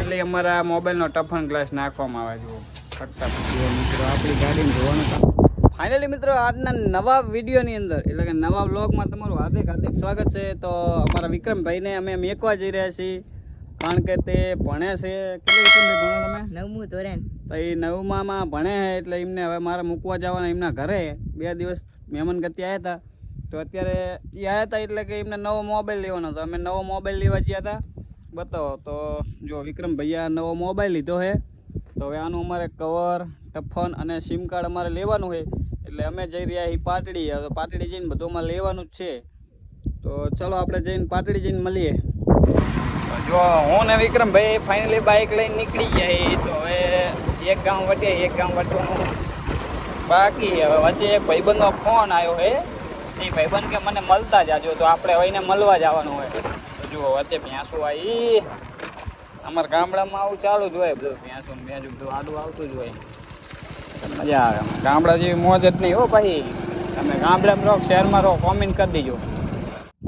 એટલે અમારા મોબાઈલનો ટફન ગ્લાસ નાખવામાં આવે છે. ફટતા જો મિત્રો આપણી ગાડીને ધોવાનું ફાઇનલી મિત્રો આજના નવા વિડીયોની અંદર એટલે કે નવા વ્લોગમાં તમારું હાર્દિક હાર્દિક સ્વાગત છે. તો અમારા વિક્રમભાઈને અમે મેકવા જઈ રહ્યા છીએ. કારણ કે તે ભણે છે. કેટલું વિક્રમભાઈ ભણો તમે? નવમું ધોરણ. તો એ નવમામાં ભણે છે એટલે એમને હવે મારે મૂકવા જવાના એમના ઘરે. બે દિવસ મહેમાન ગતિ આવ્યા હતા. તો અત્યારે એ આવ્યા હતા એટલે કે એમને નવો મોબાઈલ લેવાનો હતો. અમે નવો મોબાઈલ લેવા ગયા હતા. બતાવો, તો જો વિક્રમ ભૈયા નવો મોબાઈલ લીધો છે, તો હવે આનું અમારે કવર ટફન અને સિમ કાર્ડ અમારે લેવાનું છે. એટલે અમે જઈ રહ્યા છીએ પાટડી તો પાટડી જઈને બધું અમારે લેવાનું જ છે. તો ચલો આપણે જઈને પાટડી જઈને મળીએ. જો હું ને વિક્રમભાઈ ફાઇનલી બાઇક લઈને નીકળી ગયા તો હવે એક ગામ વટે એક ગામ વટવાનું બાકી હવે વચ્ચે એક ભાઈબંધનો ફોન આવ્યો છે. એ ભાઈબંધ કે મને મળતા જાજો, તો આપણે હવે એને મળવા જવાનું હોય. જુઓ વચ્ચે ભેંસું આવી અમારા ગામડામાં આવું ચાલુ જ હોય બધું, ભેંસું ભેંસું, બધું આડું આવતું જ હોય. મજા આવે ગામડા જેવી મોજ જ નહીં હો ભાઈ. તમે ગામડામાં રહો, શહેરમાં રહો કોમેન્ટ કરી દેજો.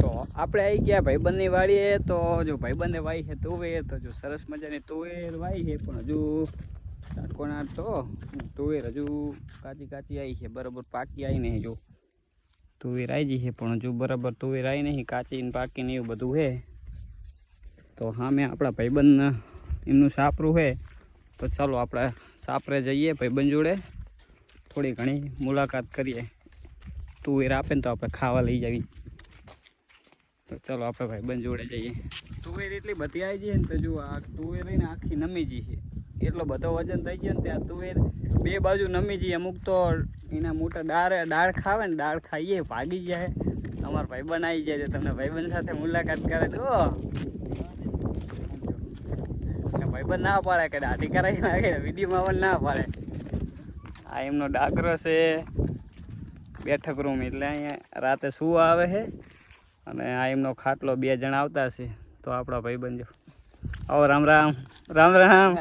તો આપણે આવી ગયા ભાઈબંધની વાડીએ, તો જો ભાઈબંધે વાઈ છે તુવેર, તો જો સરસ મજાની તુવેર વાઈ છે, પણ હજુ કોણા તો તુવેર હજુ કાચી કાચી આવી છે, બરાબર પાકી આવી નહીં જો. તુવેર આવી છે, પણ હજુ બરાબર તુવેર આવી નહીં, કાચી ને પાકી ને એવું બધું છે. તો હા, મેં આપણા ભાઈબંધ એમનું સાપરું છે. તો ચાલો આપણે સાપરે જઈએ ભાઈબંધ જોડે. થોડી ઘણી મુલાકાત કરીએ. તુવેર આપે ને તો આપણે ખાવા લઈ જવી. તો ચાલો આપણે ભાઈબંધ જોડે જઈએ. તુવેર એટલી બધી આવી જઈએ ને તો જો આ તુવેર રહીને આખી નમી જઈ છે. એટલો બધો વજન થઈ ગયો ને ત્યાં તુવેર બે બાજુ નમી જઈએ અમુક તો એના મોટા દાળ દાળ ખાવે ને દાળ ખાઈએ, ભાગી જાય. અમારા ભાઈબંધ આવી જાય તમને ભાઈબંધ સાથે મુલાકાત કરે તો એટલે ના પાડે કે દાઢી કરાવી નાખે વિડીયોમાં પણ ના પાડે. આ એમનો ડાકરો છે. બેઠક રૂમ એટલે અહીંયા રાતે શું આવે છે? અને આ એમનો ખાટલો બે જણ આવતા છે. તો આપણા ભાઈ જો. આવો રામ રામ. રામ રામ.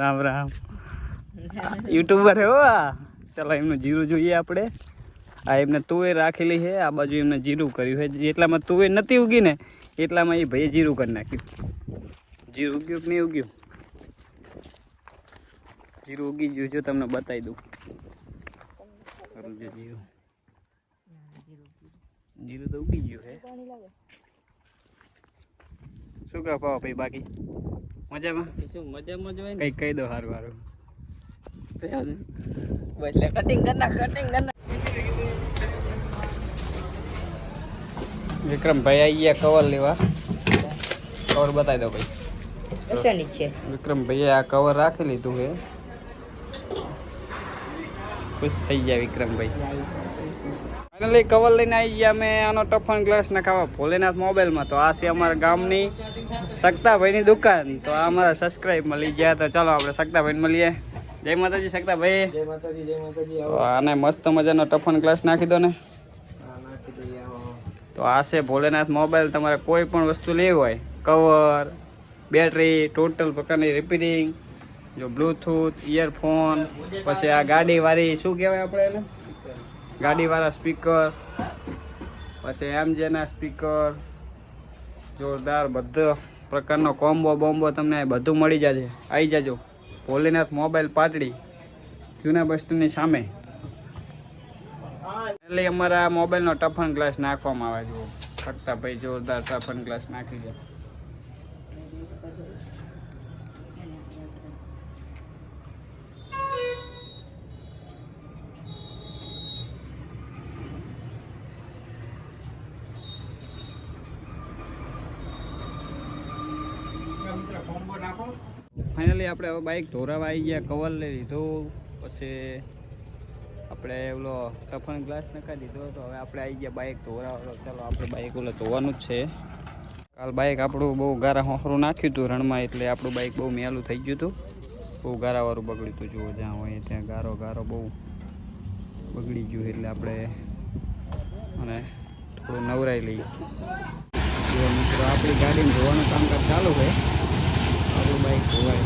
રામ. રામ યુટ્યુબર હે હો આ. ચાલો એમનું જીરું જોઈએ આપણે. આ એમને તુવેર રાખેલી છે. આ બાજુ એમને જીરું કર્યું છે. જેટલામાં તુવેર નથી ઉગી ને એટલામાં એ ભાઈએ જીરું કરી નાખ્યું. જીરું ઉગ્યું કે નહીં ઉગ્યું? જીરું ઉગી ગયું છે તમને બતાવી દઉં. કરું જીરું જીરું તો ઉગી ગયું શું કહો પાવા ભાઈ બાકી? મજામાં? શું મજામાં જ કહી દો સારું કટિંગ કરના કટિંગ કર નાખ વિક્રમભાઈ આવી ગયા કવર લેવા. કવર બતાવી દો ભાઈ. વિક્રમભાઈએ આ કવર રાખી લીધું છે ખુશ થઈ ગયા વિક્રમભાઈ. ફાઇનલી કવર લઈને આવી ગયા અમે આનો ટફન ગ્લાસ નખાવા ભોલેનાથ મોબાઈલમાં તો આ છે અમારા ગામની સક્તાભાઈની દુકાન. તો આ અમારા સબસ્ક્રાઈબ મળી ગયા તો ચાલો આપણે સક્તાભાઈને મળીએ. જય માતાજી સક્તાભાઈ. જય માતાજી જય માતાજી. આને મસ્ત મજાનો ટફન ગ્લાસ નાખી દો ને. તો આ છે ભોલેનાથ મોબાઈલ તમારે કોઈ પણ વસ્તુ લેવી હોય કવર બેટરી ટોટલ પ્રકારની રિપેરિંગ જો બ્લૂટૂથ ઇયરફોન પછી આ ગાડીવાળી, શું કહેવાય આપણે એને? ગાડીવાળા સ્પીકર પછી એમ જેના સ્પીકર જોરદાર બધો પ્રકારનો કોમ્બો બોમ્બો તમને બધું મળી જશે. આવી જાજો. ભોલેનાથ મોબાઈલ પાટડી, જૂના બસ સ્ટેન્ડની સામે. એટલે અમારા મોબાઈલનો ટફન ગ્લાસ નાખવામાં આવે છે. ફક્ત ભાઈ જોરદાર ટફન ગ્લાસ નાખી દે ફાઇનલી આપણે હવે બાઇક ધોરાવા આવી ગયા કવર લઈ લીધો, પછી આપણે ઓલો ટફન ગ્લાસ નખાઈ દીધો તો હવે આપણે આવી ગયા બાઇક ધોરાવા. ચાલો આપણે બાઇક ઓલો ધોવાનું જ છે. કાલ બાઇક આપણું બહુ ગારા હોંખરું નાખ્યું હતું રણમાં, એટલે આપણું બાઇક બહુ મેલું થઈ ગયું હતું. બહુ ગારાવાળું બગડ્યું હતું, જુઓ જ્યાં હોય ત્યાં ગારો ગારો બહુ બગડી ગયું, એટલે આપણે અને થોડું નવરાઈ લઈએ. મિત્રો, આપણી ગાડીને ધોવાનું કામકાજ ચાલુ છે. આપણું બાઇક ધોવાય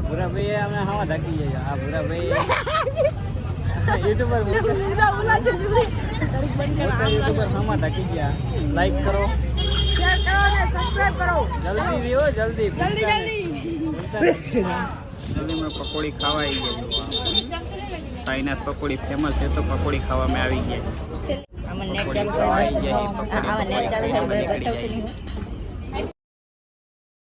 ભૂરાભાઈ અમને હવા ઢાકી જાય આ ભૂરાભાઈ યુટ્યુબર યુટ્યુબર હમા ઢાકી ગયા. લાઈક કરો. શેર કરો અને સબસ્ક્રાઇબ કરો જલ્દી રહ્યો જલ્દી. જલ્દી જલ્દી. જલ્દી. મેં પકોડી ખાવા આવી ગયા. સાઈનાથ પકોડી ફેમસ છે તો પકોડી ખાવામાં આવી ગયા. આમાં નેટ ચાલુ થાય આમાં નેટ ચાલુ થાય બતાવતું. નહીં